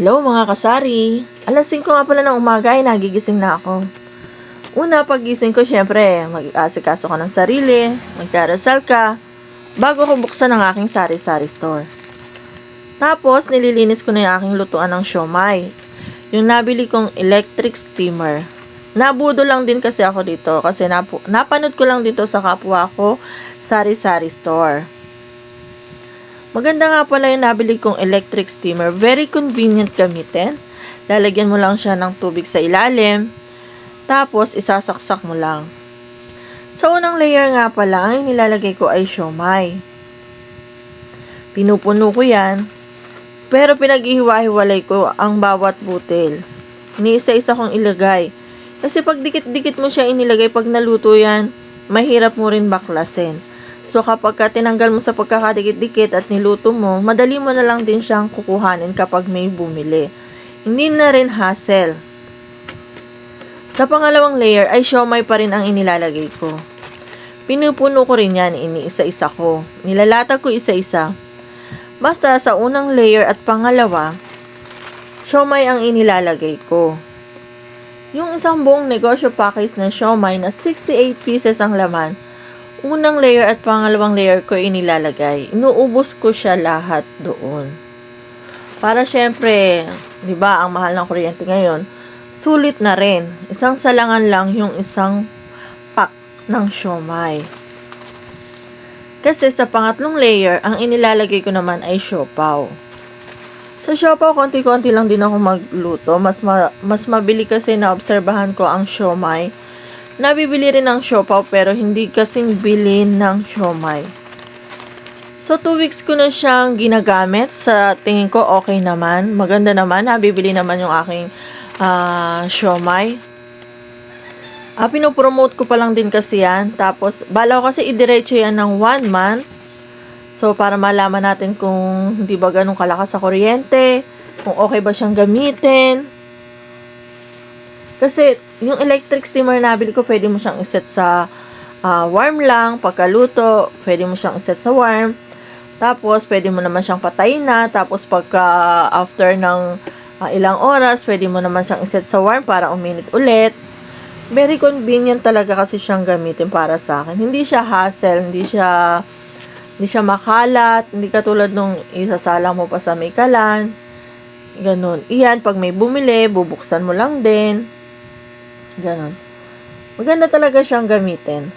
Hello mga kasari! Alas 5 nga pala ng umaga ay nagigising na ako. Una, pagising ko, syempre, mag-asikaso ka ng sarili, magdarasal ka, bago ko buksan ang aking sari-sari store. Tapos, nililinis ko na yung aking lutuan ng siomay. Yung nabili kong electric steamer. Nabudo lang din kasi ako dito kasi napu- napanood ko lang dito sa kapwa ko sari-sari store. Maganda nga pala yung nabili kong electric steamer. Very convenient gamitin. Lalagyan mo lang siya ng tubig sa ilalim. Tapos, isasaksak mo lang. Sa unang layer nga pala, ang nilalagay ko ay siomay. Pinupuno ko yan. Pero pinag-ihiwa-hiwalay ko ang bawat butil. Iniisa-isa kong ilagay. Kasi pag dikit-dikit mo siya inilagay, pag naluto yan, mahirap mo rin baklasin. So kapag ka tinanggal mo sa pagkakadikit-dikit at niluto mo, madali mo na lang din siyang kukuhanin kapag may bumili. Hindi na rin hassle. Sa pangalawang layer ay siomay pa rin ang inilalagay ko. Pinupuno ko rin yan, iniisa-isa ko. Nilalatag ko isa-isa. Basta sa unang layer at pangalawa, siomay ang inilalagay ko. Yung isang buong negosyo package na siomay na 68 pieces ang laman, unang layer at pangalawang layer ko inilalagay. Inuubos ko siya lahat doon. Para syempre, 'di ba, ang mahal ng kuryente ngayon, sulit na rin. Isang salangan lang yung isang pack ng siomay. Kasi sa pangatlong layer, ang inilalagay ko naman ay siopaw. Sa siopaw, konti-konti lang din ako magluto. Mas, ma- mas mabili kasi na obserbahan ko ang siomay. Nabibili rin ng siopaw pero hindi kasing bilin ng siomay. So, two weeks ko na siyang ginagamit. Sa tingin ko, okay naman. Maganda naman. Nabibili naman yung aking ah siomay. Ah, pinopromote ko pa lang din kasi yan. Tapos, bala ko kasi idiretso yan ng one month. So, para malaman natin kung hindi ba ganun kalakas sa kuryente, kung okay ba siyang gamitin. Kasi, yung electric steamer na nabili ko, pwede mo siyang iset sa ah, warm lang, pagkaluto, pwede mo siyang iset sa warm. Tapos, pwede mo naman siyang patayin na. Tapos, pagka after ng ah, ilang oras, pwede mo naman siyang iset sa warm para uminit ulit. Very convenient talaga kasi siyang gamitin para sa akin. Hindi siya hassle, hindi siya hindi siya makalat, hindi katulad nung isasalang mo pa sa may kalan. Ganun. Iyan, pag may bumili, bubuksan mo lang din. Ganun. Maganda talaga siyang gamitin.